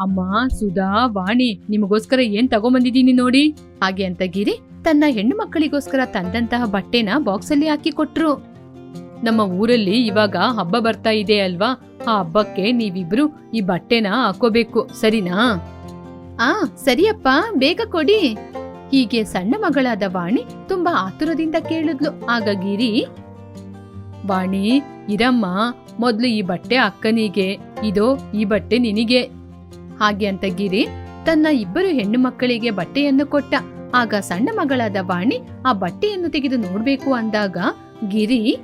ಅಮ್ಮ, ಸುಧಾ, ವಾಣಿ, ನಿಮಗೋಸ್ಕರ ಏನ್ ತಗೊಂಬಂದಿದ್ದೀನಿ ನೋಡಿ? ಹಾಗೆ ಅಂತ ಗಿರಿ ತನ್ನ ಹೆಣ್ಣು ಮಕ್ಕಳಿಗೋಸ್ಕರ ತಂದಂತಹ ಬಟ್ಟೆನ ಬಾಕ್ಸ್ ಅಲ್ಲಿ ಹಾಕಿ ಕೊಟ್ರು. ನಮ್ಮ ಊರಲ್ಲಿ ಇವಾಗ ಹಬ್ಬ ಬರ್ತಾ ಇದೆ ಅಲ್ವಾ? ಆ ಹಬ್ಬಕ್ಕೆ ನೀವಿಬ್ರು ಈ ಬಟ್ಟೆನ ಹಾಕೋಬೇಕು, ಸರಿನಾ? ಆ, ಸರಿಯಪ್ಪ, ಬೇಗ ಕೊಡಿ. ಹೀಗೆ ಸಣ್ಣ ಮಗಳಾದ ವಾಣಿ ತುಂಬಾ ಆತುರದಿಂದ ಕೇಳಿದ್ಲು. ಆಗ ಗಿರಿ, ವಾಣಿ, ಇರಮ್ಮ, ಮೊದ್ಲು ಈ ಬಟ್ಟೆ ಅಕ್ಕನಿಗೆ, ಇದೋ ಈ ಬಟ್ಟೆ ನಿನಗೆ. ಹಾಗೆ ಅಂತ ಗಿರಿ ತನ್ನ ಇಬ್ಬರು ಹೆಣ್ಣು ಮಕ್ಕಳಿಗೆ ಬಟ್ಟೆಯನ್ನು ಕೊಟ್ಟ. ಆಗ ಸಣ್ಣ ಮಗಳಾದ ವಾಣಿ ಆ ಬಟ್ಟೆಯನ್ನು ತೆಗೆದು ನೋಡ್ಬೇಕು ಅಂದಾಗ ಗಿರಿ,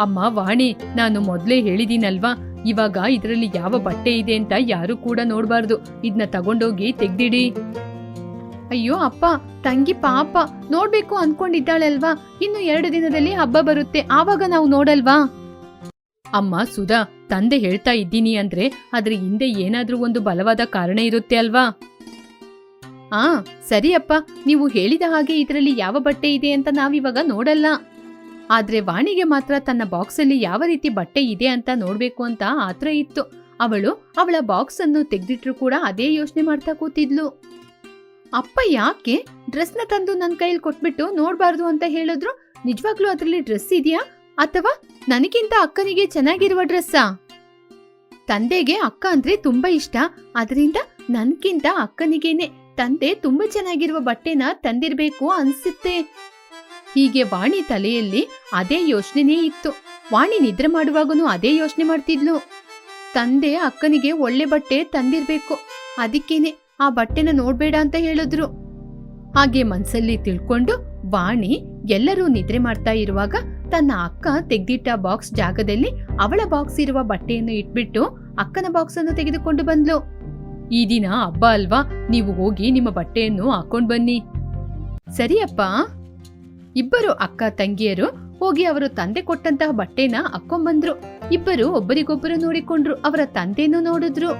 ಅಮ್ಮ, ವಾಣಿ, ನಾನು ಮೊದ್ಲೇ ಹೇಳಿದೀನಲ್ವಾ? ಇವಾಗ ಇದರಲ್ಲಿ ಯಾವ ಬಟ್ಟೆ ಇದೆ ಅಂತ ಯಾರು ಕೂಡ ನೋಡಬಾರ್ದು. ಇದನ್ನ ತಗೊಂಡೋಗಿ ತೆಗ್ದಿಡಿ. ಅಯ್ಯೋ, ಅಪ್ಪ, ತಂಗಿ ಪಾಪ, ನೋಡ್ಬೇಕು ಅನ್ಕೊಂಡಿದ್ದಾಳಲ್ವಾ? ಇನ್ನು ಎರಡು ದಿನದಲ್ಲಿ ಹಬ್ಬ ಬರುತ್ತೆ. ಆವಾಗ ನಾವು ನೋಡಲ್ವಾ? ಅಮ್ಮ, ಸುಧಾ ತಂದೆ ಹೇಳ್ತಾ ಇದ್ದೀನಿ ಅಂದ್ರೆ ಅದ್ರ ಹಿಂದೆ ಏನಾದ್ರೂ ಒಂದು ಬಲವಾದ ಕಾರಣ ಇರುತ್ತೆ ಅಲ್ವಾ? ಆ, ಸರಿಯಪ್ಪ. ನೀವು ಹೇಳಿದ ಹಾಗೆ ಇದರಲ್ಲಿ ಯಾವ ಬಟ್ಟೆ ಇದೆ ಅಂತ ನಾವಿವಾಗ ನೋಡಲ್ಲ. ಆದ್ರೆ ವಾಣಿಗೆ ಮಾತ್ರ ತನ್ನ ಬಾಕ್ಸಲ್ಲಿ ಯಾವ ರೀತಿ ಬಟ್ಟೆ ಇದೆ ಅಂತ ನೋಡ್ಬೇಕು ಅಂತ ಆತ್ರ ಇತ್ತು. ಅವಳು ಅವಳ ಬಾಕ್ಸ್ ಅನ್ನು ತೆಗೆದಿಟ್ರು ಕೂಡ ಅದೇ ಯೋಚನೆ ಮಾಡ್ತಾ ಕೂತಿದ್ಲು. ಅಪ್ಪ ಯಾಕೆ? ಡ್ರೆಸ್ನ ತಂದು ನನ್ನ ಕೈಯಲ್ಲಿ ಕೊಟ್ಬಿಟ್ಟು ನೋಡಬಾರ್ದು ಅಂತ ಹೇಳಿದ್ರು? ನಿಜವಾಗ್ಲೂ ಅದರಲ್ಲಿ ಡ್ರೆಸ್ ಇದೆಯಾ? ಅಥವಾ ನನಗಿಂತ ಅಕ್ಕನಿಗೆ ಚೆನ್ನಾಗಿರುವ ಡ್ರೆಸ್ಸಾ? ತಂದೆಗೆ ಅಕ್ಕ ಅಂದ್ರೆ ತುಂಬಾ ಇಷ್ಟ. ಅದರಿಂದ ನನ್ಗಿಂತ ಅಕ್ಕನಿಗೇನೆ ತಂದೆ ತುಂಬಾ ಚೆನ್ನಾಗಿರುವ ಬಟ್ಟೆನ ತಂದಿರ್ಬೇಕು ಅನ್ಸುತ್ತೆ. ಹೀಗೆ ವಾಣಿ ತಲೆಯಲ್ಲಿ ಅದೇ ಯೋಚನೆನೇ ಇತ್ತು. ವಾಣಿ ನಿದ್ರೆ ಮಾಡುವಾಗನೂ ಅದೇ ಯೋಚನೆ ಮಾಡ್ತಿದ್ಲು. ತಂದೆ ಅಕ್ಕನಿಗೆ ಒಳ್ಳೆ ಬಟ್ಟೆ ತಂದಿರ್ಬೇಕು. ಅದಕ್ಕೇನೆ ಆ ಬಟ್ಟೆನ ನೋಡ್ಬೇಡ ಅಂತ ಹೇಳಿದ್ರು. ಹಾಗೆ ಮನ್ಸಲ್ಲಿ ತಿಳ್ಕೊಂಡು ವಾಣಿ ಎಲ್ಲರೂ ನಿದ್ರೆ ಮಾಡ್ತಾ ಇರುವಾಗ ತನ್ನ ಅಕ್ಕ ತೆಗ್ದಿಟ್ಟ ಬಾಕ್ಸ್ ಜಾಗದಲ್ಲಿ ಅವಳ ಬಾಕ್ಸ್ ಇರುವ ಬಟ್ಟೆಯನ್ನು ಇಟ್ಬಿಟ್ಟು ಅಕ್ಕನ ಬಾಕ್ಸ್ ಅನ್ನು ತೆಗೆದುಕೊಂಡು ಬಂದ್ಲು. ಈ ದಿನ ಹಬ್ಬ ಅಲ್ವಾ? ನೀವು ಹೋಗಿ ನಿಮ್ಮ ಬಟ್ಟೆಯನ್ನು ಹಾಕೊಂಡ್ ಬನ್ನಿ. ಸರಿಯಪ್ಪ ಇಬ್ಬರು ಅಕ್ಕ ತಂಗಿಯರು ಹೋಗಿ ಅವರು ತಂದೆ ಕೊಟ್ಟಂತಹ ಬಟ್ಟೆನ ಹಾಕೊಂಡ್ಬಂದ್ರು ಇಬ್ಬರು ಒಬ್ಬರಿಗೊಬ್ಬರು ನೋಡಿಕೊಂಡ್ರು, ಅವರ ತಂದೆಯನ್ನು ನೋಡಿದ್ರು.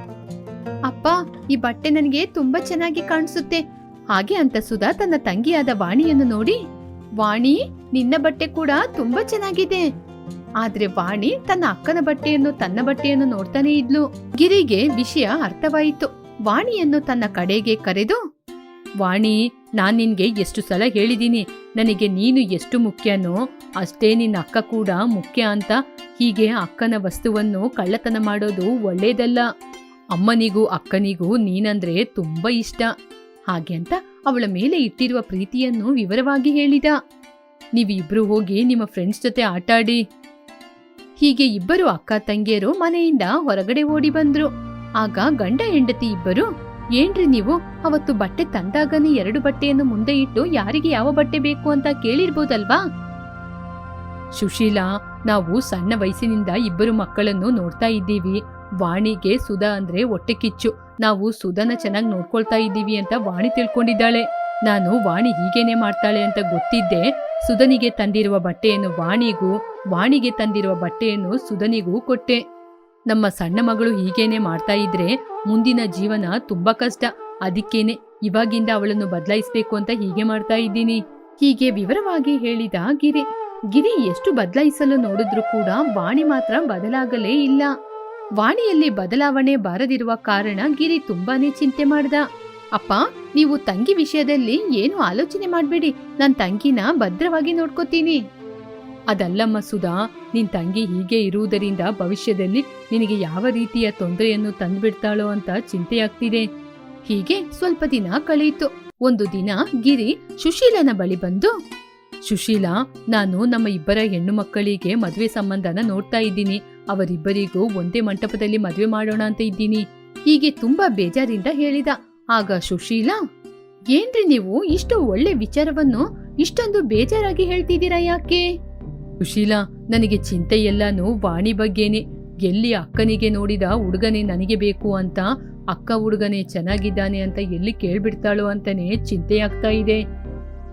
ಅಪ್ಪ, ಈ ಬಟ್ಟೆ ನನಗೆ ತುಂಬಾ ಚೆನ್ನಾಗಿ ಕಾಣಿಸುತ್ತೆ. ಹಾಗೆ ಅಂತ ಸುಧಾ ತನ್ನ ತಂಗಿಯಾದ ವಾಣಿಯನ್ನು ನೋಡಿ ವಾಣಿ ನಿನ್ನ ಬಟ್ಟೆ ಕೂಡ ತುಂಬಾ ಚೆನ್ನಾಗಿದೆ. ಆದ್ರೆ ವಾಣಿ ತನ್ನ ಅಕ್ಕನ ಬಟ್ಟೆಯನ್ನು ತನ್ನ ಬಟ್ಟೆಯನ್ನು ನೋಡ್ತಾನೆ ಇದ್ಲು. ಗಿರಿಗೆ ವಿಷಯ ಅರ್ಥವಾಯಿತು. ವಾಣಿಯನ್ನು ತನ್ನ ಕಡೆಗೆ ಕರೆದು, ವಾಣಿ, ನಾನ್ ನಿನ್ಗೆ ಎಷ್ಟು ಸಲ ಹೇಳಿದೀನಿ. ನನಗೆ ನೀನು ಎಷ್ಟು ಮುಖ್ಯನೋ ಅಷ್ಟೇ ನಿನ್ನ ಅಕ್ಕ ಕೂಡ ಮುಖ್ಯ ಅಂತ. ಹೀಗೆ ಅಕ್ಕನ ವಸ್ತುವನ್ನು ಕಳ್ಳತನ ಮಾಡೋದು ಒಳ್ಳೇದಲ್ಲ. ಅಮ್ಮನಿಗೂ ಅಕ್ಕನಿಗೂ ನೀನಂದ್ರೆ ತುಂಬಾ ಇಷ್ಟ. ಹಾಗೆ ಅಂತ ಅವಳ ಮೇಲೆ ಇಟ್ಟಿರುವ ಪ್ರೀತಿಯನ್ನು ವಿವರವಾಗಿ ಹೇಳಿದ. ನೀವಿಬ್ರು ಹೋಗಿ ನಿಮ್ಮ ಫ್ರೆಂಡ್ಸ್ ಜೊತೆ ಆಟಾಡಿ. ಹೀಗೆ ಇಬ್ಬರು ಅಕ್ಕ ತಂಗಿಯರು ಮನೆಯಿಂದ ಹೊರಗಡೆ ಓಡಿ ಬಂದ್ರು. ಆಗ ಗಂಡ ಹೆಂಡತಿ ಇಬ್ಬರು, ಏನ್ರಿ ನೀವು? ಅವತ್ತು ಬಟ್ಟೆ ತಂದಾಗನೇ ಎರಡು ಬಟ್ಟೆಯನ್ನು ಮುಂದೆ ಇಟ್ಟು ಯಾರಿಗೆ ಯಾವ ಬಟ್ಟೆ ಬೇಕು ಅಂತ ಕೇಳಿರ್ಬೋದಲ್ವಾ? ಸುಶೀಲಾ, ನಾವು ಸಣ್ಣ ವಯಸ್ಸಿನಿಂದ ಇಬ್ಬರು ಮಕ್ಕಳನ್ನು ನೋಡ್ತಾ ಇದ್ದೀವಿ. ವಾಣಿಗೆ ಸುಧಾ ಅಂದ್ರೆ ಹೊಟ್ಟೆ ಕಿಚ್ಚು. ನಾವು ಸುಧನ ಚೆನ್ನಾಗಿ ನೋಡ್ಕೊಳ್ತಾ ಇದ್ದೀವಿ ಅಂತ ವಾಣಿ ತಿಳ್ಕೊಂಡಿದ್ದಾಳೆ. ನಾನು ವಾಣಿ ಹೀಗೇನೆ ಮಾಡ್ತಾಳೆ ಅಂತ ಗೊತ್ತಿದ್ದೆ ಸುಧನಿಗೆ ತಂದಿರುವ ಬಟ್ಟೆಯನ್ನು ವಾಣಿಗೂ, ವಾಣಿಗೆ ತಂದಿರುವ ಬಟ್ಟೆಯನ್ನು ಸುಧನಿಗೂ ಕೊಟ್ಟೆ. ನಮ್ಮ ಸಣ್ಣ ಮಗಳು ಹೀಗೇನೆ ಮಾಡ್ತಾ ಇದ್ರೆ ಮುಂದಿನ ಜೀವನ ತುಂಬಾ ಕಷ್ಟ. ಅದಕ್ಕೇನೆ ಇವಾಗಿಂದ ಅವಳನ್ನು ಬದಲಾಯಿಸಬೇಕು ಅಂತ ಹೀಗೆ ಮಾಡ್ತಾ ಇದ್ದೀನಿ. ಹೀಗೆ ವಿವರವಾಗಿ ಹೇಳಿದ ಗಿರಿ. ಗಿರಿ ಎಷ್ಟು ಬದಲಾಯಿಸಲು ನೋಡಿದ್ರು ಕೂಡ ವಾಣಿ ಮಾತ್ರ ಬದಲಾಗಲೇ ಇಲ್ಲ. ವಾಣಿಯಲ್ಲಿ ಬದಲಾವಣೆ ಬಾರದಿರುವ ಕಾರಣ ಗಿರಿ ತುಂಬಾನೇ ಚಿಂತೆ ಮಾಡ್ದ. ಅಪ್ಪ, ನೀವು ತಂಗಿ ವಿಷಯದಲ್ಲಿ ಏನು ಆಲೋಚನೆ ಮಾಡ್ಬೇಡಿ. ನನ್ ತಂಗಿನ ಭದ್ರವಾಗಿ ನೋಡ್ಕೋತೀನಿ. ಅದಲ್ಲಮ್ಮ ಸುಧಾ, ನಿನ್ ತಂಗಿ ಹೀಗೆ ಇರುವುದರಿಂದ ಭವಿಷ್ಯದಲ್ಲಿ ನಿನಗೆ ಯಾವ ರೀತಿಯ ತೊಂದರೆಯನ್ನು ತಂದ್ಬಿಡ್ತಾಳೋ ಅಂತ ಚಿಂತೆಯಾಗ್ತಿದೆ. ಹೀಗೆ ಸ್ವಲ್ಪ ದಿನ ಕಳೆಯಿತು. ಒಂದು ದಿನ ಗಿರಿ ಸುಶೀಲನ ಬಳಿ ಬಂದು, ಸುಶೀಲಾ, ನಾನು ನಮ್ಮ ಇಬ್ಬರ ಹೆಣ್ಣು ಮಕ್ಕಳಿಗೆ ಮದುವೆ ಸಂಬಂಧನ ನೋಡ್ತಾ ಇದ್ದೀನಿ. ಅವರಿಬ್ಬರಿಗೂ ಒಂದೇ ಮಂಟಪದಲ್ಲಿ ಮದುವೆ ಮಾಡೋಣ ಅಂತ ಇದ್ದೀನಿ. ಹೀಗೆ ತುಂಬಾ ಬೇಜಾರಿಂದ ಹೇಳಿದ. ಆಗ ಸುಶೀಲಾ, ಏನ್ರಿ ನೀವು ಇಷ್ಟು ಒಳ್ಳೆ ವಿಚಾರವನ್ನು ಇಷ್ಟೊಂದು ಬೇಜಾರಾಗಿ ಹೇಳ್ತಿದ್ದೀರಾ ಯಾಕೆ? ಸುಶೀಲಾ, ನನಗೆ ಚಿಂತೆ ಎಲ್ಲಾನು ವಾಣಿ ಬಗ್ಗೆನೆ, ಎಲ್ಲಿ ಅಕ್ಕನಿಗೆ ನೋಡಿದ ಹುಡುಗನೇ ನನಗೆ ಬೇಕು ಅಂತ, ಅಕ್ಕ ಹುಡುಗನೇ ಚೆನ್ನಾಗಿದ್ದಾನೆ ಅಂತ ಎಲ್ಲಿ ಕೇಳ್ಬಿಡ್ತಾಳೋ ಅಂತಾನೆ ಚಿಂತೆಯಾಗ್ತಾ ಇದೆ.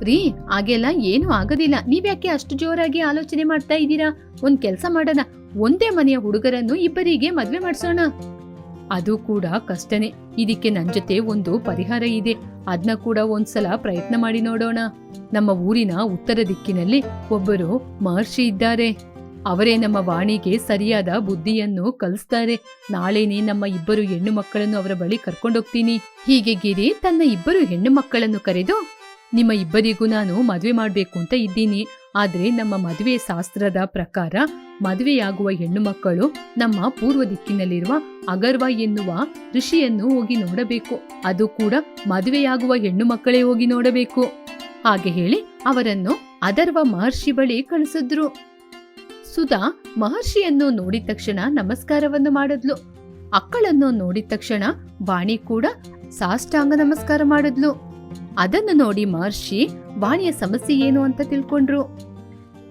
ರೀ, ಹಾಗೆಲ್ಲ ಏನು ಆಗೋದಿಲ್ಲ. ನೀವ್ಯಾಕೆ ಅಷ್ಟು ಜೋರಾಗಿ ಆಲೋಚನೆ ಮಾಡ್ತಾ ಇದ್ದೀರಾ? ಒಂದ್ ಕೆಲಸ ಮಾಡೋಣ. ಒಂದೇ ಮನೆಯ ಹುಡುಗರನ್ನು ಇಬ್ಬರಿಗೆ ಮದ್ವೆ ಮಾಡಿಸೋಣ. ಅದು ಕೂಡ ಕಷ್ಟನೇ. ಇದಕ್ಕೆ ನನ್ ಜೊತೆ ಒಂದು ಪರಿಹಾರ ಇದೆ. ಅದನ್ನ ಕೂಡ ಒಂದ್ಸಲ ಪ್ರಯತ್ನ ಮಾಡಿ ನೋಡೋಣ. ನಮ್ಮ ಊರಿನ ಉತ್ತರ ದಿಕ್ಕಿನಲ್ಲಿ ಒಬ್ಬರು ಮಹರ್ಷಿ ಇದ್ದಾರೆ. ಅವರೇ ನಮ್ಮ ವಾಣಿಗೆ ಸರಿಯಾದ ಬುದ್ಧಿಯನ್ನು ಕಲಿಸ್ತಾರೆ. ನಾಳೆನೇ ನಮ್ಮ ಇಬ್ಬರು ಹೆಣ್ಣು ಮಕ್ಕಳನ್ನು ಅವರ ಬಳಿ ಕರ್ಕೊಂಡೋಗ್ತೀನಿ ಹೀಗೆ ಗಿರಿ ತನ್ನ ಇಬ್ಬರು ಹೆಣ್ಣು ಮಕ್ಕಳನ್ನು ಕರೆದು, ನಿಮ್ಮ ಇಬ್ಬರಿಗೂ ನಾನು ಮದುವೆ ಮಾಡಬೇಕು ಅಂತ ಇದ್ದೀನಿ. ಆದ್ರೆ ನಮ್ಮ ಮದುವೆ ಶಾಸ್ತ್ರದ ಪ್ರಕಾರ ಮದುವೆಯಾಗುವ ಹೆಣ್ಣು ಮಕ್ಕಳು ನಮ್ಮ ಪೂರ್ವ ದಿಕ್ಕಿನಲ್ಲಿರುವ ಅಗರ್ವ ಎನ್ನುವ ಋಷಿಯನ್ನು ಹೋಗಿ ನೋಡಬೇಕು. ಅದು ಕೂಡ ಮದುವೆಯಾಗುವ ಹೆಣ್ಣು ಮಕ್ಕಳೇ ಹೋಗಿ ನೋಡಬೇಕು. ಹಾಗೆ ಹೇಳಿ ಅವರನ್ನು ಅದರ್ವ ಮಹರ್ಷಿ ಬಳಿ ಕಳಿಸಿದ್ರು. ಸುಧಾ ಮಹರ್ಷಿಯನ್ನು ನೋಡಿದ ತಕ್ಷಣ ನಮಸ್ಕಾರವನ್ನು ಮಾಡಿದ್ಲು. ಅಕ್ಕಳನ್ನು ನೋಡಿದ ತಕ್ಷಣ ವಾಣಿ ಕೂಡ ಸಾಷ್ಟಾಂಗ ನಮಸ್ಕಾರ ಮಾಡಿದ್ಲು. ಅದನ್ನು ನೋಡಿ ಮಹರ್ಷಿ, ವಾಣಿಯ ಸಮಸ್ಯೆ ಏನು? ಅಂತ ತಿಳ್ಕೊಂಡ್ರು.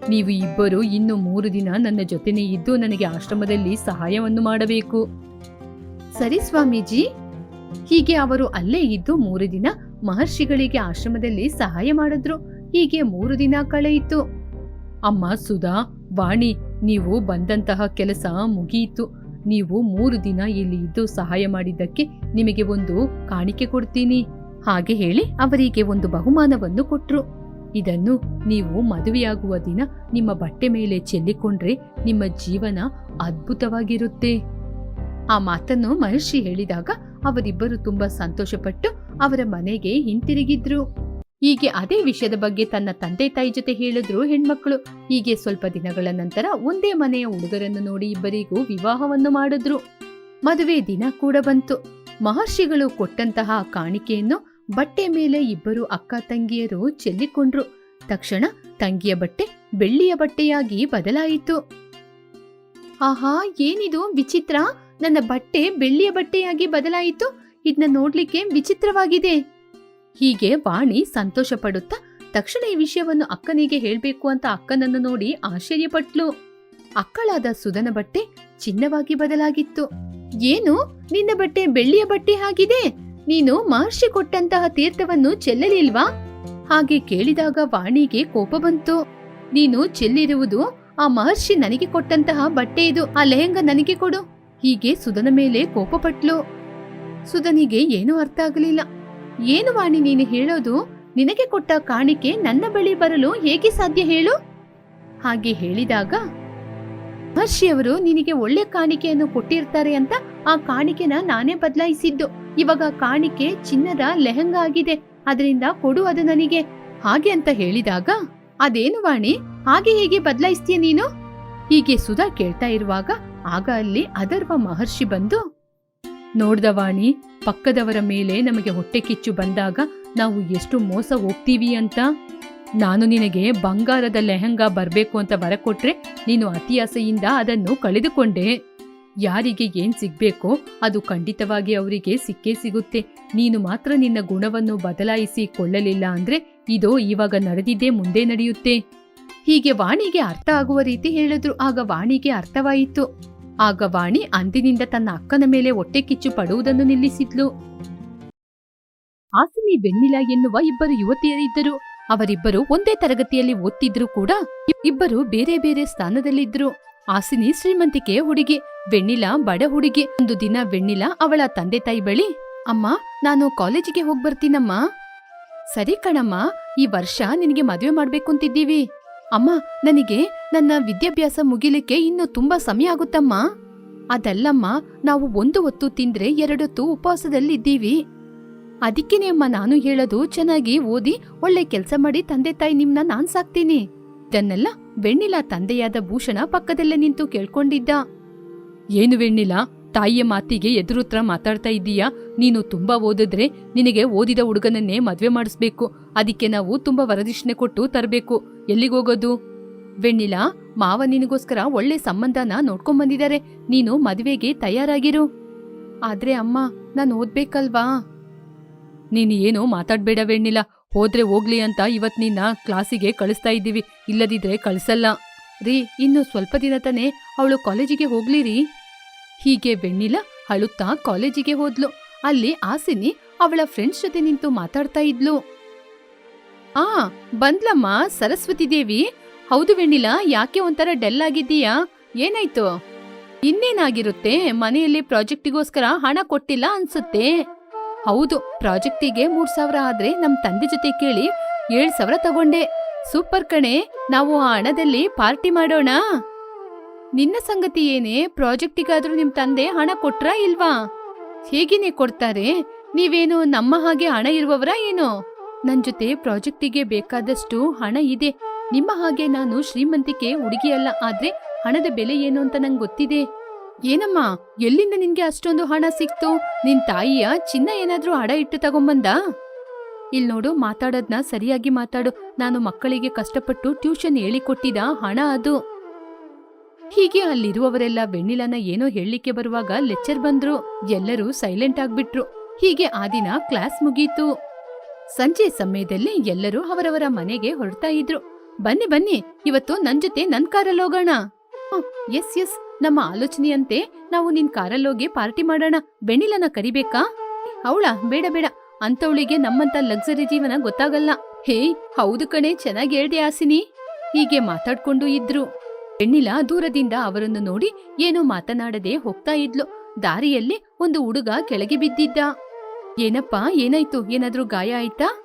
ನೀವು ಇಬ್ಬರು ಇನ್ನು ಮೂರು ದಿನ ನನ್ನ ಜೊತೆನೇ ಇದ್ದು ನನಗೆ ಆಶ್ರಮದಲ್ಲಿ ಸಹಾಯವನ್ನು ಮಾಡಬೇಕು. ಸರಿ ಸ್ವಾಮೀಜಿ. ಹೀಗೆ ಅವರು ಅಲ್ಲೇ ಇದ್ದು ಮೂರು ದಿನ ಮಹರ್ಷಿಗಳಿಗೆ ಆಶ್ರಮದಲ್ಲಿ ಸಹಾಯ ಮಾಡಿದ್ರು. ಹೀಗೆ ಮೂರು ದಿನ ಕಳೆಯಿತು. ಅಮ್ಮ, ಸುಧಾ, ವಾಣಿ, ನೀವು ಬಂದಂತಹ ಕೆಲಸ ಮುಗಿಯಿತು. ನೀವು ಮೂರು ದಿನ ಇಲ್ಲಿ ಇದ್ದು ಸಹಾಯ ಮಾಡಿದ್ದಕ್ಕೆ ನಿಮಗೆ ಒಂದು ಕಾಣಿಕೆ ಕೊಡ್ತೀನಿ. ಹಾಗೆ ಹೇಳಿ ಅವರಿಗೆ ಒಂದು ಬಹುಮಾನವನ್ನು ಕೊಟ್ರು. ಇದನ್ನು ನೀವು ಮದುವೆಯಾಗುವ ದಿನ ನಿಮ್ಮ ಬಟ್ಟೆ ಮೇಲೆ ಚೆಲ್ಲಿಕೊಂಡ್ರೆ ನಿಮ್ಮ ಜೀವನ ಅದ್ಭುತವಾಗಿರುತ್ತೆ. ಆ ಮಾತನ್ನು ಮಹರ್ಷಿ ಹೇಳಿದಾಗ ಅವರಿಬ್ಬರು ತುಂಬಾ ಸಂತೋಷಪಟ್ಟು ಅವರ ಮನೆಗೆ ಹಿಂತಿರುಗಿದ್ರು. ಹೀಗೆ ಅದೇ ವಿಷಯದ ಬಗ್ಗೆ ತನ್ನ ತಂದೆ ತಾಯಿ ಜೊತೆ ಹೇಳಿದ್ರು ಹೆಣ್ಮಕ್ಳು. ಹೀಗೆ ಸ್ವಲ್ಪ ದಿನಗಳ ನಂತರ ಒಂದೇ ಮನೆಯ ಹುಡುಗರನ್ನು ನೋಡಿ ಇಬ್ಬರಿಗೂ ವಿವಾಹವನ್ನು ಮಾಡಿದ್ರು. ಮದುವೆ ದಿನ ಕೂಡ ಬಂತು. ಮಹರ್ಷಿಗಳು ಕೊಟ್ಟಂತಹ ಕಾಣಿಕೆಯನ್ನು ಬಟ್ಟೆ ಮೇಲೆ ಇಬ್ಬರು ಅಕ್ಕ ತಂಗಿಯರು ಚೆಲ್ಲಿಕೊಂಡ್ರು. ತಕ್ಷಣ ತಂಗಿಯ ಬಟ್ಟೆ ಬೆಳ್ಳಿಯ ಬಟ್ಟೆಯಾಗಿ ಬದಲಾಯಿತು. ಆಹಾ, ಏನಿದು? ವಿಚಿತ್ರ? ನನ್ನ ಬಟ್ಟೆ ಬೆಳ್ಳಿಯ ಬಟ್ಟೆಯಾಗಿ ಬದಲಾಯಿತು. ಇದನ್ನ ನೋಡ್ಲಿಕ್ಕೆ ವಿಚಿತ್ರವಾಗಿದೆ. ಹೀಗೆ ವಾಣಿ ಸಂತೋಷ ಪಡುತ್ತಾ ತಕ್ಷಣ ಈ ವಿಷಯವನ್ನು ಅಕ್ಕನಿಗೆ ಹೇಳಬೇಕು ಅಂತ ಅಕ್ಕನನ್ನು ನೋಡಿ ಆಶ್ಚರ್ಯಪಟ್ಲು. ಅಕ್ಕಳಾದ ಸುಧನ ಬಟ್ಟೆ ಚಿನ್ನವಾಗಿ ಬದಲಾಗಿತ್ತು. ಏನು? ನಿನ್ನ ಬಟ್ಟೆ ಬೆಳ್ಳಿಯ ಬಟ್ಟೆ ಆಗಿದೆ? ನೀನು ಮಹರ್ಷಿ ಕೊಟ್ಟಂತಹ ತೀರ್ಥವನ್ನು ಚೆಲ್ಲಲಿಲ್ವಾ? ಹಾಗೆ ಕೇಳಿದಾಗ ವಾಣಿಗೆ ಕೋಪ ಬಂತು. ನೀನು ಚೆಲ್ಲಿರುವುದು ಆ ಮಹರ್ಷಿ ನನಗೆ ಕೊಟ್ಟಂತಹ ಬಟ್ಟೆ ಇದು, ಆ ಲೆಹೆಂಗ ನನಗೆ ಕೊಡು. ಹೀಗೆ ಸುಧನ ಮೇಲೆ ಕೋಪಪಟ್ಲು ಸುಧನಿಗೆ ಏನೂ ಅರ್ಥ ಆಗಲಿಲ್ಲ. ಏನು ವಾಣಿ ನೀನು ಹೇಳೋದು? ನಿನಗೆ ಕೊಟ್ಟ ಕಾಣಿಕೆ ನನ್ನ ಬಳಿ ಬರಲು ಹೇಗೆ ಸಾಧ್ಯ ಹೇಳು? ಹಾಗೆ ಹೇಳಿದಾಗ, ಮಹರ್ಷಿಯವರು ನಿನಗೆ ಒಳ್ಳೆ ಕಾಣಿಕೆಯನ್ನು ಕೊಟ್ಟಿರ್ತಾರೆ ಅಂತ ಆ ಕಾಣಿಕೆನ ನಾನೇ ಬದಲಾಯಿಸಿದ್ದು. ಇವಾಗ ಕಾಣಿಕೆ ಚಿನ್ನದ ಲೆಹಂಗಾ ಆಗಿದೆ. ಅದರಿಂದ ಕೊಡು ಅದು ನನಗೆ. ಹಾಗೆ ಅಂತ ಹೇಳಿದಾಗ, ಅದೇನು ವಾಣಿ, ಹಾಗೆ ಹೇಗೆ ಬದಲಾಯಿಸ್ತೀಯ ನೀನು? ಹೀಗೆ ಸುಧಾ ಕೇಳ್ತಾ ಇರುವಾಗ, ಆಗ ಅಲ್ಲಿ ಅದರ್ವ ಮಹರ್ಷಿ ಬಂದು, ನೋಡ್ದ ವಾಣಿ, ಪಕ್ಕದವರ ಮೇಲೆ ನಮಗೆ ಹೊಟ್ಟೆ ಕಿಚ್ಚು ಬಂದಾಗ ನಾವು ಎಷ್ಟು ಮೋಸ ಹೋಗ್ತೀವಿ ಅಂತ? ನಾನು ನಿನಗೆ ಬಂಗಾರದ ಲೆಹಂಗಾ ಬರ್ಬೇಕು ಅಂತ ಬರಕೊಟ್ರೆ ನೀನು ಅತಿಯಾಸೆಯಿಂದ ಅದನ್ನು ಕಳೆದುಕೊಂಡೆ. ಯಾರಿಗೆ ಏನ್ ಸಿಗ್ಬೇಕೋ ಅದು ಖಂಡಿತವಾಗಿ ಅವರಿಗೆ ಸಿಕ್ಕೇ ಸಿಗುತ್ತೆ. ನೀನು ಮಾತ್ರ ನಿನ್ನ ಗುಣವನ್ನು ಬದಲಾಯಿಸಿ ಕೊಳ್ಳಲಿಲ್ಲ ಅಂದ್ರೆ ಇದೋ ಇವಾಗ ನಡೆದಿದ್ದೇ ಮುಂದೆ ನಡೆಯುತ್ತೆ. ಹೀಗೆ ವಾಣಿಗೆ ಅರ್ಥ ಆಗುವ ರೀತಿ ಹೇಳಿದ್ರು. ಆಗ ವಾಣಿಗೆ ಅರ್ಥವಾಯಿತು. ಆಗ ವಾಣಿ ಅಂದಿನಿಂದ ತನ್ನ ಅಕ್ಕನ ಮೇಲೆ ಹೊಟ್ಟೆ ಕಿಚ್ಚು ಪಡುವುದನ್ನು ನಿಲ್ಲಿಸಿದ್ಲು. ಹಾಸಿನಿ ಬೆನ್ನಿಲ ಎನ್ನುವ ಇಬ್ಬರು ಯುವತಿಯರಿದ್ದರು. ಅವರಿಬ್ಬರು ಒಂದೇ ತರಗತಿಯಲ್ಲಿ ಓದ್ತಿದ್ರು ಕೂಡ ಇಬ್ಬರು ಬೇರೆ ಬೇರೆ ಸ್ಥಾನದಲ್ಲಿದ್ರು. ಆಸಿನಿ ಶ್ರೀಮಂತಿಕೆ ಹುಡುಗಿ, ವೆಣ್ಣಿಲ ಬಡ ಹುಡುಗಿ. ಒಂದು ದಿನ ವೆಣ್ಣಿಲ ಅವಳ ತಂದೆ ತಾಯಿ ಬಳಿ, ಅಮ್ಮ, ನಾನು ಕಾಲೇಜಿಗೆ ಹೋಗ್ ಬರ್ತೀನಮ್ಮ. ಸರಿ ಕಣಮ್ಮ, ಈ ವರ್ಷ ನಿನಗೆ ಮದುವೆ ಮಾಡ್ಬೇಕು ಅಂತಿದ್ದೀವಿ ಅಮ್ಮ, ನನಗೆ ನನ್ನ ವಿದ್ಯಾಭ್ಯಾಸ ಮುಗಿಲಿಕ್ಕೆ ಇನ್ನು ತುಂಬಾ ಸಮಯ ಆಗುತ್ತಮ್ಮ. ಅದಲ್ಲಮ್ಮ, ನಾವು ಒಂದು ಹೊತ್ತು ತಿಂದ್ರೆ ಎರಡೊತ್ತು ಉಪವಾಸದಲ್ಲಿದ್ದೀವಿ. ಅದಕ್ಕೇನೆ ಅಮ್ಮ, ನಾನು ಹೇಳೋದು ಚೆನ್ನಾಗಿ ಓದಿ ಒಳ್ಳೆ ಕೆಲಸ ಮಾಡಿ ತಂದೆ ತಾಯಿ ನಿಮ್ನ ನಾನ್ ಸಾಕ್ತೀನಿ ಇದನ್ನೆಲ್ಲ ವೆಣ್ಣಿಲ ತಂದೆಯಾದ ಭೂಷಣ ಪಕ್ಕದಲ್ಲೇ ನಿಂತು ಕೇಳ್ಕೊಂಡಿದ್ದ. ಏನು ವೆಣ್ಣಿಲ, ತಾಯಿಯ ಮಾತಿಗೆ ಎದುರುತ್ರ ಮಾತಾಡ್ತಾ ಇದ್ದೀಯಾ? ನೀನು ತುಂಬಾ ಓದಿದ್ರೆ ನಿನಗೆ ಓದಿದ ಹುಡುಗನನ್ನೇ ಮದ್ವೆ ಮಾಡಿಸ್ಬೇಕು. ಅದಕ್ಕೆ ನಾವು ತುಂಬಾ ವರದಕ್ಷಿಣೆ ಕೊಟ್ಟು ತರಬೇಕು. ಎಲ್ಲಿಗೋಗೋದು ವೆಣ್ಣಿಲ, ಮಾವ ನಿನಗೋಸ್ಕರ ಒಳ್ಳೆ ಸಂಬಂಧನ ನೋಡ್ಕೊಂಡ್ ಬಂದಿದ್ದಾರೆ ನೀನು ಮದುವೆಗೆ ತಯಾರಾಗಿರು. ಆದ್ರೆ ಅಮ್ಮ, ನಾನು ಓದ್ಬೇಕಲ್ವಾ? ನೀನು ಏನು ಮಾತಾಡ್ಬೇಡ ವೆಣ್ಣಿಲ. ಹೋದ್ರೆ ಹೋಗ್ಲಿ ಅಂತ ಇವತ್ ನಿನ್ನ ಕ್ಲಾಸಿಗೆ ಕಳಿಸ್ತಾ ಇದ್ದೀವಿ. ಇಲ್ಲದಿದ್ರೆ ಕಳಿಸಲ್ಲ. ರೀ, ಇನ್ನು ಸ್ವಲ್ಪ ದಿನ ತಾನೇ ಅವಳು ಕಾಲೇಜಿಗೆ ಹೋಗ್ಲಿ ರೀ. ಹೀಗೆ ಬೆಣ್ಣಿಲ ಅಳುತ್ತಾ ಕಾಲೇಜಿಗೆ ಹೋದ್ಲು. ಅಲ್ಲಿ ಆಸಿನಿ ಅವಳ ಫ್ರೆಂಡ್ಸ್ ಜೊತೆ ನಿಂತು ಮಾತಾಡ್ತಾ ಇದ್ಲು. ಆ, ಬಂದ್ಲಮ್ಮ, ಸರಸ್ವತಿ ದೇವಿ. ಹೌದು ವೆಣ್ಣಿಲ ಯಾಕೆ ಒಂಥರ ಡೆಲ್ ಆಗಿದ್ದೀಯಾ? ಏನಾಯ್ತು? ಇನ್ನೇನಾಗಿರುತ್ತೆ? ಮನೆಯಲ್ಲಿ ಪ್ರಾಜೆಕ್ಟಿಗೋಸ್ಕರ ಹಣ ಕೊಟ್ಟಿಲ್ಲ ಅನ್ಸುತ್ತೆ. ಹೌದು ಪ್ರಾಜೆಕ್ಟಿಗೆ ಮೂರ್ ಸಾವಿರ ಆದ್ರೆ ನಮ್ ತಂದೆ ಜೊತೆ ಕೇಳಿ ಏಳ್ ಸಾವಿರ ತಗೊಂಡೆ. ಸೂಪರ್ ಕಣೆ, ನಾವು ಆ ಹಣದಲ್ಲಿ ಪಾರ್ಟಿ ಮಾಡೋಣ? ನಿನ್ನ ಸಂಗತಿ ಏನೇ ಪ್ರಾಜೆಕ್ಟಿಗಾದ್ರೂ ನಿಮ್ ತಂದೆ ಹಣ ಕೊಟ್ರಾ ಇಲ್ವಾ? ಹೇಗೇನೆ ಕೊಡ್ತಾರೆ, ನೀವೇನು ನಮ್ಮ ಹಾಗೆ ಹಣ ಇರುವವರ ಏನು? ನನ್ ಜೊತೆ ಪ್ರಾಜೆಕ್ಟಿಗೆ ಬೇಕಾದಷ್ಟು ಹಣ ಇದೆ. ನಿಮ್ಮ ಹಾಗೆ ನಾನು ಶ್ರೀಮಂತಿಕೆ ಹುಡುಗಿಯಲ್ಲ ಆದ್ರೆ ಹಣದ ಬೆಲೆ ಏನು ಅಂತ ನಂಗೆ ಗೊತ್ತಿದೆ. ಏನಮ್ಮ, ಎಲ್ಲಿಂದ ನಿನ್ಗೆ ಅಷ್ಟೊಂದು ಹಣ ಸಿಕ್ತು? ನಿನ್ ತಾಯಿಯ ಚಿನ್ನ ಏನಾದ್ರೂ ಅಡ ಇಟ್ಟು ತಗೊಂಬಂದ? ಇಲ್ ನೋಡು, ಮಾತಾಡೋದ್ನ ಸರಿಯಾಗಿ ಮಾತಾಡು. ನಾನು ಮಕ್ಕಳಿಗೆ ಕಷ್ಟಪಟ್ಟು ಟ್ಯೂಷನ್ ಹೇಳಿಕೊಟ್ಟಿದ ಹಣ ಅದು. ಹೀಗೆ ಅಲ್ಲಿರುವವರೆಲ್ಲ ವೆಣ್ಣಿಲನ ಏನೋ ಹೇಳಲಿಕ್ಕೆ ಬರುವಾಗ ಲೆಕ್ಚರ್ ಬಂದ್ರು. ಎಲ್ಲರೂ ಸೈಲೆಂಟ್ ಆಗ್ಬಿಟ್ರು. ಹೀಗೆ ಆ ದಿನ ಕ್ಲಾಸ್ ಮುಗೀತು. ಸಂಜೆ ಸಮಯದಲ್ಲಿ ಎಲ್ಲರೂ ಅವರವರ ಮನೆಗೆ ಹೊರಡ್ತಾ ಇದ್ರು. ಬನ್ನಿ ಬನ್ನಿ, ಇವತ್ತು ನನ್ ಜೊತೆ ನನ್ ಕಾರಲ್ಲಿ ಹೋಗೋಣ. Yes yes. ನಮ್ಮ ಆಲೋಚನೆಯಂತೆ ನಾವು ನಿನ್ ಕಾರಲ್ಲೋಗಿ ಪಾರ್ಟಿ ಮಾಡೋಣ. ಬೆಣ್ಣಿಲನ ಕರಿಬೇಕಾ? ಅವಳ, ಬೇಡ ಬೇಡ. ಅಂತವಳಿಗೆ ನಮ್ಮಂತ ಲಕ್ಸರಿ ಜೀವನ ಗೊತ್ತಾಗಲ್ಲ. ಹೇ, ಹೌದು ಕಣೆ, ಚೆನ್ನಾಗಿ ಹೇಳ್ದೆ ಆಸಿನಿ ಹೀಗೆ ಮಾತಾಡ್ಕೊಂಡು ಇದ್ರು. ಬೆಣ್ಣಿಲ ದೂರದಿಂದ ಅವರನ್ನು ನೋಡಿ ಏನೂ ಮಾತನಾಡದೆ ಹೋಗ್ತಾ ಇದ್ಲು. ದಾರಿಯಲ್ಲಿ ಒಂದು ಹುಡುಗ ಕೆಳಗೆ ಬಿದ್ದಿದ್ದ. ಏನಪ್ಪ, ಏನಾಯ್ತು? ಏನಾದ್ರೂ ಗಾಯ ಆಯ್ತಾ?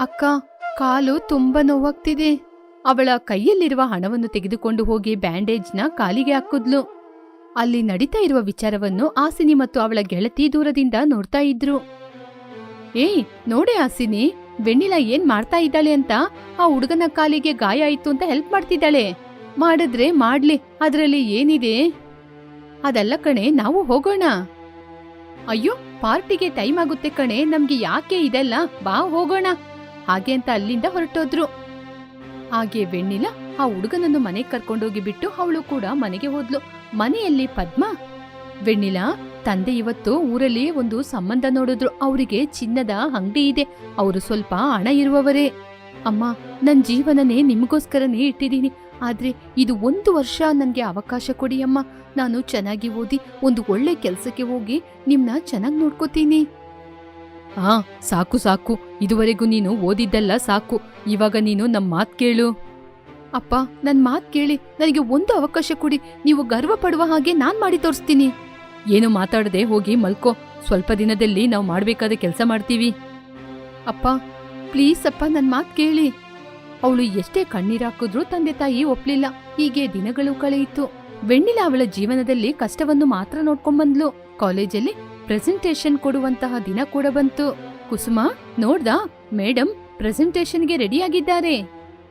ಅಕ್ಕ, ಕಾಲು ತುಂಬಾ ನೋವಾಗ್ತಿದೆ. ಅವಳ ಕೈಯಲ್ಲಿರುವ ಹಣವನ್ನು ತೆಗೆದುಕೊಂಡು ಹೋಗಿ ಬ್ಯಾಂಡೇಜ್ನ ಕಾಲಿಗೆ ಹಾಕಿದ್ಲು. ಅಲ್ಲಿ ನಡೀತಾ ಇರುವ ವಿಚಾರವನ್ನು ಆಸಿನಿ ಮತ್ತು ಅವಳ ಗೆಳತಿ ದೂರದಿಂದ ನೋಡ್ತಾ ಇದ್ರು. ಏಯ್, ನೋಡೆ ಆಸಿನಿ ವೆಣ್ಣಿಲ ಏನ್ ಮಾಡ್ತಾ ಇದ್ದಾಳೆ ಅಂತ? ಆ ಹುಡುಗನ ಕಾಲಿಗೆ ಗಾಯ ಆಯ್ತು ಅಂತ ಹೆಲ್ಪ್ ಮಾಡ್ತಿದ್ದಾಳೆ. ಮಾಡಿದ್ರೆ ಮಾಡ್ಲಿ, ಅದ್ರಲ್ಲಿ ಏನಿದೆ? ಅದಲ್ಲ ಕಣೆ, ನಾವು ಹೋಗೋಣ. ಅಯ್ಯೋ, ಪಾರ್ಟಿಗೆ ಟೈಮ್ ಆಗುತ್ತೆ ಕಣೆ, ನಮ್ಗೆ ಯಾಕೆ ಇದೆಲ್ಲ? ಬಾ, ಹೋಗೋಣ. ಹಾಗೆ ಅಂತ ಅಲ್ಲಿಂದ ಹೊರಟೋದ್ರು. ಹಾಗೆ ವೆಣ್ಣಿಲ ಆ ಹುಡುಗನನ್ನು ಮನೆಗೆ ಕರ್ಕೊಂಡೋಗಿ ಬಿಟ್ಟು ಅವಳು ಕೂಡ ಮನೆಗೆ ಹೋದ್ಲು. ಮನೆಯಲ್ಲಿ ಪದ್ಮ ವೆಣ್ಣಿಲ ತಂದೆ ಇವತ್ತು ಊರಲ್ಲಿ ಒಂದು ಸಂಬಂಧ ನೋಡಿದ್ರು. ಅವರಿಗೆ ಚಿನ್ನದ ಅಂಗಡಿ ಇದೆ. ಅವರು ಸ್ವಲ್ಪ ಹಣ ಇರುವವರೇ. ಅಮ್ಮ, ನನ್ ಜೀವನನೇ ನಿಮಗೋಸ್ಕರನೇ ಇಟ್ಟಿದ್ದೀನಿ. ಆದ್ರೆ ಇದು ಒಂದು ವರ್ಷ ನನಗೆ ಅವಕಾಶ ಕೊಡಿ ಅಮ್ಮ. ನಾನು ಚೆನ್ನಾಗಿ ಓದಿ ಒಂದು ಒಳ್ಳೆ ಕೆಲ್ಸಕ್ಕೆ ಹೋಗಿ ನಿಮ್ನ ಚೆನ್ನಾಗಿ ನೋಡ್ಕೋತೀನಿ. ಹಾ ಸಾಕು ಸಾಕು. ಇದುವರೆಗೂ ನೀನು ಓದಿದ್ದಲ್ಲ ಸಾಕು. ಇವಾಗ ನೀನು ನಮ್ಮ ಮಾತ್ ಕೇಳು. ಅಪ್ಪ, ನನ್ ಮಾತ್ ಕೇಳಿ ನನಗೆ ಒಂದು ಅವಕಾಶ ಕೊಡಿ. ನೀವು ಗರ್ವ ಪಡುವ ಹಾಗೆ ನಾನ್ ಮಾಡಿ ತೋರಿಸ್ತೀನಿ. ಏನು ಮಾತಾಡದೆ ಹೋಗಿ ಮಲ್ಕೋ. ಸ್ವಲ್ಪ ದಿನದಲ್ಲಿ ನಾವು ಮಾಡಬೇಕಾದ ಕೆಲಸ ಮಾಡ್ತೀವಿ. ಅಪ್ಪ, ಪ್ಲೀಸ್ ಅಪ್ಪ, ನನ್ ಮಾತ್ ಕೇಳಿ. ಅವಳು ಎಷ್ಟೇ ಕಣ್ಣೀರಾಕಿದ್ರೂ ತಂದೆ ತಾಯಿ ಒಪ್ಲಿಲ್ಲ. ಹೀಗೆ ದಿನಗಳು ಕಳೆಯಿತು. ವೆಣ್ಣಿಲ ಅವಳ ಜೀವನದಲ್ಲಿ ಕಷ್ಟವನ್ನು ಮಾತ್ರ ನೋಡ್ಕೊಂಡ್ಬಂದ್ಲು ಕಾಲೇಜಲ್ಲಿ ಪ್ರೆಸೆಂಟೇಶನ್ ಕೊಡುವಂತಹ ದಿನ ಕೂಡ ಬಂತು. ಕುಸುಮ, ನೋಡ್ದಾ? ಮೇಡಮ್ ಪ್ರೆಸೆಂಟೇಶನ್ಗೆ ರೆಡಿಯಾಗಿದ್ದಾರೆ.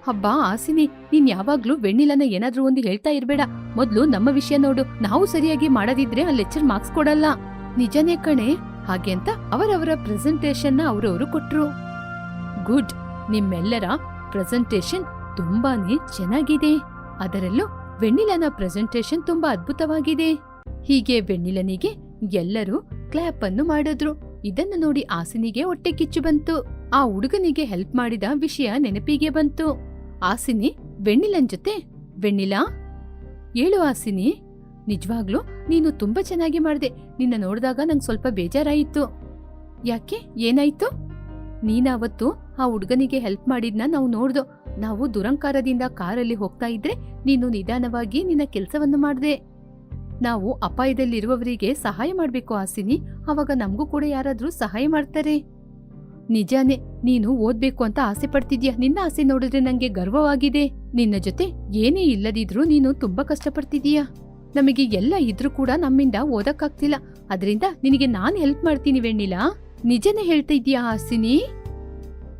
ಹಬ್ಬ ಆಸಿನಿ, ನೀನ್ ಯಾವಾಗ್ಲೂ ವೆಣ್ಣಿಲನ ಏನಾದ್ರೂ ಒಂದು ಹೇಳ್ತಾ ಇರ್ಬೇಡ. ಮೊದ್ಲು ನಮ್ಮ ವಿಷಯ ನೋಡು. ನಾವು ಸರಿಯಾಗಿ ಮಾಡದಿದ್ರೆ ಆ ಲೆಕ್ಚರ್ ಮಾರ್ಕ್ಸ್ ಕೊಡಲ್ಲ. ನಿಜನೇ ಕಣೆ? ಹಾಗೆ ಅಂತ ಅವರವರ ನ ಅವರವರು ಕೊಟ್ರು. ಗುಡ್. ನಿಮ್ಮೆಲ್ಲರ ಪ್ರೆಸೆಂಟೇಷನ್ ತುಂಬಾನೇ ಚೆನ್ನಾಗಿದೆ. ಅದರಲ್ಲೂ ವೆಣ್ಣಿಲನ ಪ್ರೆಸೆಂಟೇಷನ್ ತುಂಬಾ ಅದ್ಭುತವಾಗಿದೆ. ಹೀಗೆ ವೆಣ್ಣಿಲನಿಗೆ ಎಲ್ಲರೂ ಕ್ಲಾಪ್ ಅನ್ನು ಮಾಡಿದ್ರು. ಇದನ್ನು ನೋಡಿ ಆಸಿನಿಗೆ ಹೊಟ್ಟೆ ಕಿಚ್ಚು ಬಂತು. ಆ ಹುಡುಗನಿಗೆ ಹೆಲ್ಪ್ ಮಾಡಿದ ವಿಷಯ ನೆನಪಿಗೆ ಬಂತು. ಆಸಿನಿ, ವೆಣ್ಣಿಲನ್ ಜೊತೆ? ವೆಣ್ಣಿಲಾ? ಏಳು ಆಸಿನಿ, ನಿಜವಾಗ್ಲೂ ನೀನು ತುಂಬಾ ಚೆನ್ನಾಗಿ ಮಾಡ್ದೆ. ನಿನ್ನ ನೋಡಿದಾಗ ನಂಗೆ ಸ್ವಲ್ಪ ಬೇಜಾರಾಯಿತು. ಯಾಕೆ? ಏನಾಯ್ತು? ನೀನಾವತ್ತು ಆ ಹುಡುಗನಿಗೆ ಹೆಲ್ಪ್ ಮಾಡಿದ್ನ ನಾವು ನೋಡ್ದೋ. ನಾವು ದುರಂಕಾರದಿಂದ ಕಾರಲ್ಲಿ ಹೋಗ್ತಾ ಇದ್ರೆ ನೀನು ನಿಧಾನವಾಗಿ ನಿನ್ನ ಕೆಲಸವನ್ನು ಮಾಡ್ದೆ. ನಾವು ಅಪಾಯದಲ್ಲಿರುವವರಿಗೆ ಸಹಾಯ ಮಾಡಬೇಕು ಆಸಿನಿ. ಅವಾಗ ನಮಗೂ ಕೂಡ ಯಾರಾದರೂ ಸಹಾಯ ಮಾಡ್ತಾರೆ. ನಿಜಾನೇ, ನೀನು ಓದ್ಬೇಕು ಅಂತ ಆಸೆ ಪಡ್ತಿದ್ಯಾ? ನಿನ್ನ ಆಸೆ ನೋಡಿದ್ರೆ ನಂಗೆ ಗರ್ವವಾಗಿದೆ. ನಿನ್ನ ಜೊತೆ ಏನೇ ಇಲ್ಲದಿದ್ರೂ ನೀನು ತುಂಬಾ ಕಷ್ಟಪಡ್ತಿದೀಯಾ ನಮಗೆ ಎಲ್ಲ ಇದ್ರೂ ಕೂಡ ನಮ್ಮಿಂದ ಓದಕ್ಕಾಗ್ತಿಲ್ಲ. ಅದರಿಂದ ನಿನಗೆ ನಾನ್ ಹೆಲ್ಪ್ ಮಾಡ್ತೀನಿ ವೆಣ್ಣಿಲ. ನಿಜನೇ ಹೇಳ್ತಾ ಇದೀಯಾ ಹಾಸಿನಿ?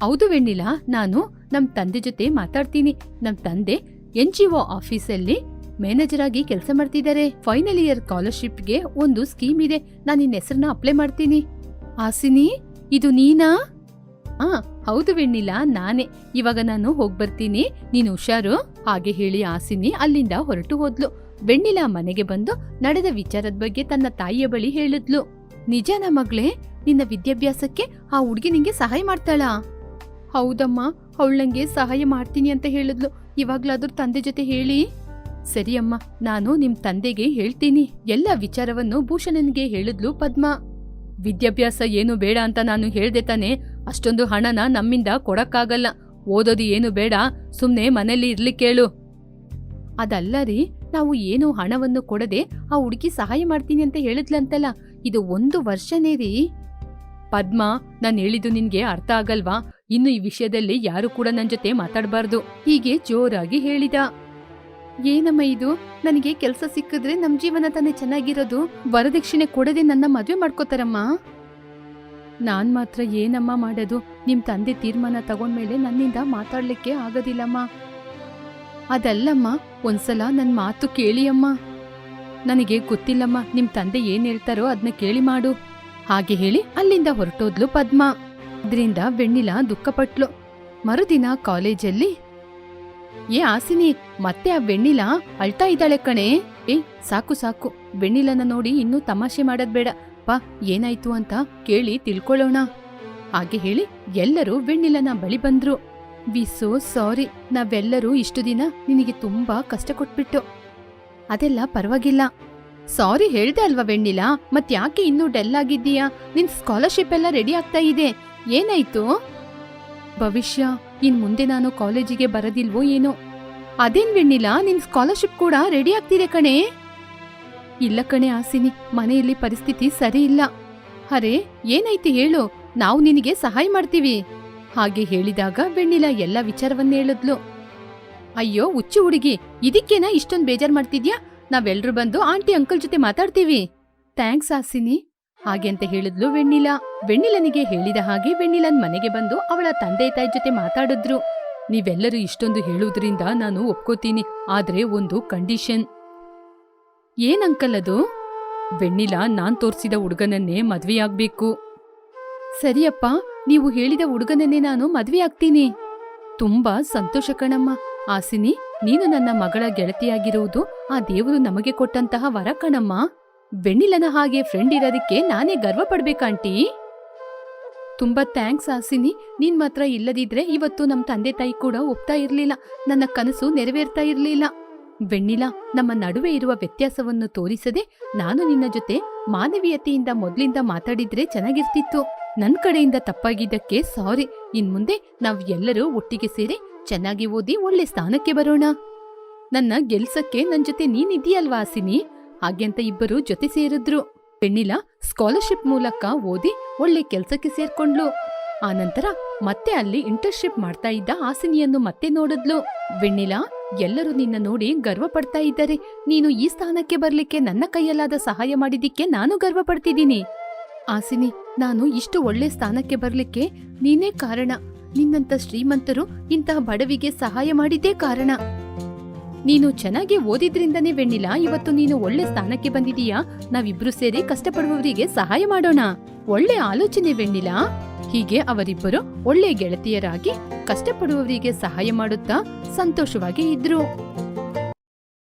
ಹೌದು ವೆಣ್ಣಿಲ, ನಾನು ನಮ್ ತಂದೆ ಜೊತೆ ಮಾತಾಡ್ತೀನಿ. ನಮ್ ತಂದೆ ಎನ್ ಜಿ ಒ ಆಫೀಸಲ್ಲಿ ಮ್ಯಾನೇಜರ್ ಆಗಿ ಕೆಲಸ ಮಾಡ್ತಿದ್ದಾರೆ. ಫೈನಲ್ ಇಯರ್ ಸ್ಕಾಲರ್ಶಿಪ್ಗೆ ಒಂದು ಸ್ಕೀಮ್ ಇದೆ. ನಾನು ನಿನ್ನ ಹೆಸರನ್ನ ಅಪ್ಲೈ ಮಾಡ್ತೀನಿ. ಹಾಸಿನಿ, ಇದು ನೀನಾ? ಆ, ಹೌದು ವೆಣ್ಣಿಲ, ನಾನೇ. ಇವಾಗ ನಾನು ಹೋಗ್ಬರ್ತೀನಿ ನೀನು ಹುಷಾರು. ಹಾಗೆ ಹೇಳಿ ಆಸಿನಿ ಅಲ್ಲಿಂದ ಹೊರಟು ಹೋದ್ಲು. ವೆಣ್ಣಿಲ ಮನೆಗೆ ಬಂದು ನಡೆದ ವಿಚಾರದ ಬಗ್ಗೆ ತನ್ನ ತಾಯಿಯ ಬಳಿ ಹೇಳಿದ್ಲು. ನಿಜನ ಮಗಳೇ, ನಿನ್ನ ವಿದ್ಯಾಭ್ಯಾಸಕ್ಕೆ ಆ ಹುಡುಗಿ ನಿಂಗೆ ಸಹಾಯ ಮಾಡ್ತಾಳ? ಹೌದಮ್ಮ, ಅವಳು ನಂಗೆ ಸಹಾಯ ಮಾಡ್ತೀನಿ ಅಂತ ಹೇಳಿದ್ಲು. ಇವಾಗ್ಲಾದ್ರೂ ತಂದೆ ಜೊತೆ ಹೇಳಿ. ಸರಿಯಮ್ಮ, ನಾನು ನಿಮ್ ತಂದೆಗೆ ಹೇಳ್ತೀನಿ. ಎಲ್ಲ ವಿಚಾರವನ್ನು ಭೂಷಣನ್ಗೆ ಹೇಳಿದ್ಲು ಪದ್ಮ. ವಿದ್ಯಾಭ್ಯಾಸ ಏನು ಬೇಡ ಅಂತ ನಾನು ಹೇಳ್ದೆ ತಾನೆ, ಅಷ್ಟೊಂದು ಹಣನ ನಮ್ಮಿಂದ ಕೊಡಕ್ಕಾಗಲ್ಲ. ಓದೋದು ಏನು ಬೇಡ, ಸುಮ್ನೆ ಮನೇಲಿ ಇರ್ಲಿಕ್ಕೇಳು ಅದಲ್ಲ ರೀ, ನಾವು ಏನು ಹಣವನ್ನು ಕೊಡದೆ ಆ ಹುಡುಗಿ ಸಹಾಯ ಮಾಡ್ತೀನಿ ಅಂತ ಹೇಳಿದ್ಲಂತಲ್ಲ, ಇದು ಒಂದು ವರ್ಷನೇ ರೀ. ಪದ್ಮ, ನಾನು ಹೇಳಿದ್ದು ನಿನ್ಗೆ ಅರ್ಥ ಆಗಲ್ವಾ? ಇನ್ನು ಈ ವಿಷಯದಲ್ಲಿ ಯಾರು ಕೂಡ ನನ್ನ ಜೊತೆ ಮಾತಾಡಬಾರ್ದು. ಹೀಗೆ ಜೋರಾಗಿ ಹೇಳಿದ. ಏನಮ್ಮ ಇದು? ನನಗೆ ಕೆಲಸ ಸಿಕ್ಕಿದ್ರೆ ನಮ್ಮ ಜೀವನ ತಾನೇ ಚೆನ್ನಾಗಿರೋದು. ವರದಕ್ಷಿಣೆ ಕೊಡದೆ ನನ್ನ ಮದುವೆ ಮಾಡ್ಕೋತಾರಮ್ಮ. ನಾನ್ ಮಾತ್ರ ಏನಮ್ಮ ಮಾಡೋದು? ನಿಮ್ ತಂದೆ ತೀರ್ಮಾನ ತಗೊಂಡ್ಮೇಲೆ ನನ್ನಿಂದ ಮಾತಾಡ್ಲಿಕ್ಕೆ ಆಗೋದಿಲ್ಲಮ್ಮ. ಅದಲ್ಲಮ್ಮ, ಒಂದ್ಸಲ ನನ್ನ ಮಾತು ಕೇಳಿ ಅಮ್ಮ ನನಗೆ ಗೊತ್ತಿಲ್ಲಮ್ಮ, ನಿಮ್ ತಂದೆ ಏನ್ ಹೇಳ್ತಾರೋ ಅದನ್ನ ಕೇಳಿ ಮಾಡು. ಹಾಗೆ ಹೇಳಿ ಅಲ್ಲಿಂದ ಹೊರಟೋದ್ಲು ಪದ್ಮ. ಇದರಿಂದ ಬೆಣ್ಣಿಲ ದುಃಖಪಟ್ಲು. ಮರುದಿನ ಕಾಲೇಜಲ್ಲಿ ಏ ಆಸಿನಿ ಮತ್ತೆ ಆ ಬೆಣ್ಣಿಲ ಅಳ್ತಾ ಇದ್ದಾಳೆ ಕಣೆ. ಏ, ಸಾಕು ಸಾಕು. ಬೆಣ್ಣಿಲನ ನೋಡಿ ಇನ್ನೂ ತಮಾಷೆ ಮಾಡೋದ್ ಬೇಡ. ಪಾ, ಏನಾಯ್ತು ಅಂತ ಕೇಳಿ ತಿಳ್ಕೊಳ್ಳೋಣ. ಹಾಗೆ ಹೇಳಿ ಎಲ್ಲರೂ ಬೆಣ್ಣಿಲನ ಬಳಿ ಬಂದ್ರು. We so sorry. ನಾವೆಲ್ಲರೂ ಇಷ್ಟು ದಿನ ನಿನಗೆ ತುಂಬಾ ಕಷ್ಟ ಕೊಟ್ಬಿಟ್ಟು. ಅದೆಲ್ಲ ಪರವಾಗಿಲ್ಲ. ಸಾರಿ ಹೇಳ್ದೆ ಅಲ್ವಾ ಬೆಣ್ಣಿಲ ಮತ್ ಯಾಕೆ ಇನ್ನೂ ಡೆಲ್ ಆಗಿದ್ದೀಯಾ? ನಿನ್ ಸ್ಕಾಲರ್ಶಿಪ್ ಎಲ್ಲ ರೆಡಿ ಆಗ್ತಾ ಇದೆ. ಏನಾಯ್ತು? ಭವಿಷ್ಯ, ಇನ್ ಮುಂದೆ ನಾನು ಕಾಲೇಜಿಗೆ ಬರದಿಲ್ವೋ ಏನೋ? ಅದೇನ್ ಬೆಣ್ಣಿಲ್ಲ ನಿನ್ ಸ್ಕಾಲರ್ಶಿಪ್ ಕೂಡ ರೆಡಿ ಆಗ್ತಿದೆ ಕಣೆ? ಇಲ್ಲ ಕಣೆ ಆಸಿನಿ, ಮನೆಯಲ್ಲಿ ಪರಿಸ್ಥಿತಿ ಸರಿ ಇಲ್ಲ. ಅರೆ ಏನೈತಿ ಹೇಳು, ನಾವು ನಿನಗೆ ಸಹಾಯ ಮಾಡ್ತೀವಿ. ಹಾಗೆ ಹೇಳಿದಾಗ ಬೆಣ್ಣಿಲ ಎಲ್ಲ ವಿಚಾರವನ್ನ ಹೇಳಿದ್ಲು. ಅಯ್ಯೋ, ಹುಚ್ಚು ಹುಡುಗಿ, ಇದಕ್ಕೇನ ಇಷ್ಟೊಂದು ಬೇಜಾರ್ ಮಾಡ್ತಿದ್ಯಾ? ನಾವೆಲ್ರೂ ಬಂದು ಆಂಟಿ, ಅಂಕಲ್ ಜೊತೆ ಮಾತಾಡ್ತೀವಿ. ಥ್ಯಾಂಕ್ಸ್ ಆಸಿನಿ. ಹಾಗೆ ಅಂತ ಹೇಳಿದ್ಲು ವೆಣ್ಣಿಲ. ವೆಣ್ಣಿಲನಿಗೆ ಹೇಳಿದ ಹಾಗೆ ವೆಣ್ಣಿಲನ್ ಮನೆಗೆ ಬಂದು ಅವಳ ತಂದೆ ತಾಯಿ ಜೊತೆ ಮಾತಾಡಿದ್ರು. ನೀವೆಲ್ಲರೂ ಇಷ್ಟೊಂದು ಹೇಳುವುದರಿಂದ ನಾನು ಒಪ್ಕೋತೀನಿ, ಆದ್ರೆ ಒಂದು ಕಂಡೀಷನ್. ಏನ್ ಅಂಕಲ್ ಅದು? ವೆಣ್ಣಿಲ, ನಾನ್ ತೋರ್ಸಿದ ಹುಡುಗನನ್ನೇ ಮದ್ವೆಯಾಗ್ಬೇಕು. ಸರಿಯಪ್ಪ, ನೀವು ಹೇಳಿದ ಹುಡುಗನನ್ನೇ ನಾನು ಮದ್ವೆ ಆಗ್ತೀನಿ ತುಂಬಾ ಸಂತೋಷ ಕಣಮ್ಮ. ಆಸಿನಿ, ನೀನು ನನ್ನ ಮಗಳ ಗೆಳತಿಯಾಗಿರುವುದು ಆ ದೇವರು ನಮಗೆ ಕೊಟ್ಟಂತಹ ವರ ಕಣಮ್ಮ. ಬೆಣ್ಣಿಲನ ಹಾಗೆ ಫ್ರೆಂಡ್ ಇರೋದಕ್ಕೆ ನಾನೇ ಗರ್ವ ಪಡ್ಬೇಕಾಂಟಿ ತುಂಬಾ ಥ್ಯಾಂಕ್ಸ್ ಆಸಿನಿ ನೀನ್ ಮಾತ್ರ ಇಲ್ಲದಿದ್ರೆ ಇವತ್ತು ನಮ್ ತಂದೆ ತಾಯಿ ಕೂಡ ಒಪ್ತಾ ಇರ್ಲಿಲ್ಲ. ನನ್ನ ಕನಸು ನೆರವೇರ್ತಾ ಇರ್ಲಿಲ್ಲ. ಬೆಣ್ಣಿಲ, ನಮ್ಮ ನಡುವೆ ಇರುವ ವ್ಯತ್ಯಾಸವನ್ನು ತೋರಿಸದೆ ನಾನು ನಿನ್ನ ಜೊತೆ ಮಾನವೀಯತೆಯಿಂದ ಮೊದ್ಲಿಂದ ಮಾತಾಡಿದ್ರೆ ಚೆನ್ನಾಗಿರ್ತಿತ್ತು. ನನ್ ಕಡೆಯಿಂದ ತಪ್ಪಾಗಿದ್ದಕ್ಕೆ ಸಾರಿ ಇನ್ ಮುಂದೆ ನಾವ್ ಎಲ್ಲರೂ ಒಟ್ಟಿಗೆ ಸೇರಿ ಚೆನ್ನಾಗಿ ಓದಿ ಒಳ್ಳೆ ಸ್ಥಾನಕ್ಕೆ ಬರೋಣ. ನನ್ನ ಗೆಲ್ಸಕ್ಕೆ ನನ್ ಜೊತೆ ನೀನಿದ್ದೀಯಲ್ವಾ ಆಸಿನಿ ಹಾಗೆಂತ ಇಬ್ಬರು ಜೊತೆ ಸೇರಿದ್ರು. ಪೆಣ್ಣಿಲ ಸ್ಕಾಲರ್ಶಿಪ್ ಮೂಲಕ ಓದಿ ಒಳ್ಳೆ ಕೆಲ್ಸಕ್ಕೆ ಸೇರ್ಕೊಂಡ್ಲು ಆನಂತರ ಮತ್ತೆ ಅಲ್ಲಿ ಇಂಟರ್ನ್ಶಿಪ್ ಮಾಡ್ತಾ ಇದ್ದ ಆಸಿನಿಯನ್ನು ಮತ್ತೆ ನೋಡಿದ್ಲು. ವೆಣ್ಣಿಲ, ಎಲ್ಲರೂ ನಿನ್ನ ನೋಡಿ ಗರ್ವ ಪಡ್ತಾ ಇದ್ದಾರೆ. ನೀನು ಈ ಸ್ಥಾನಕ್ಕೆ ಬರ್ಲಿಕ್ಕೆ ನನ್ನ ಕೈಯಲ್ಲಾದ ಸಹಾಯ ಮಾಡಿದಿಕ್ಕೆ ನಾನು ಗರ್ವ ಪಡ್ತಿದ್ದೀನಿ ಆಸಿನಿ ನಾನು ಇಷ್ಟು ಒಳ್ಳೆ ಸ್ಥಾನಕ್ಕೆ ಬರ್ಲಿಕ್ಕೆ ನೀನೇ ಕಾರಣ. ನಿನ್ನಂತ ಶ್ರೀಮಂತರು ಇಂತಹ ಬಡವಿಗೆ ಸಹಾಯ ಮಾಡಿದ್ದೇ ಕಾರಣ. ನೀನು ಚೆನ್ನಾಗಿ ಓದಿದ್ರಿಂದನೇ ವೆಣ್ಣಿಲ, ಇವತ್ತು ನೀನು ಒಳ್ಳೆ ಸ್ಥಾನಕ್ಕೆ ಬಂದಿದೀಯಾ? ನಾವಿಬ್ರು ಸೇರಿ ಕಷ್ಟಪಡುವವರಿಗೆ ಸಹಾಯ ಮಾಡೋಣ. ಒಳ್ಳೆ ಆಲೋಚನೆ ವೆಣ್ಣಿಲ. ಹೀಗೆ ಅವರಿಬ್ಬರು ಒಳ್ಳೆ ಗೆಳತಿಯರಾಗಿ ಕಷ್ಟಪಡುವವರಿಗೆ ಸಹಾಯ ಮಾಡುತ್ತಾ ಸಂತೋಷವಾಗಿ ಇದ್ರು.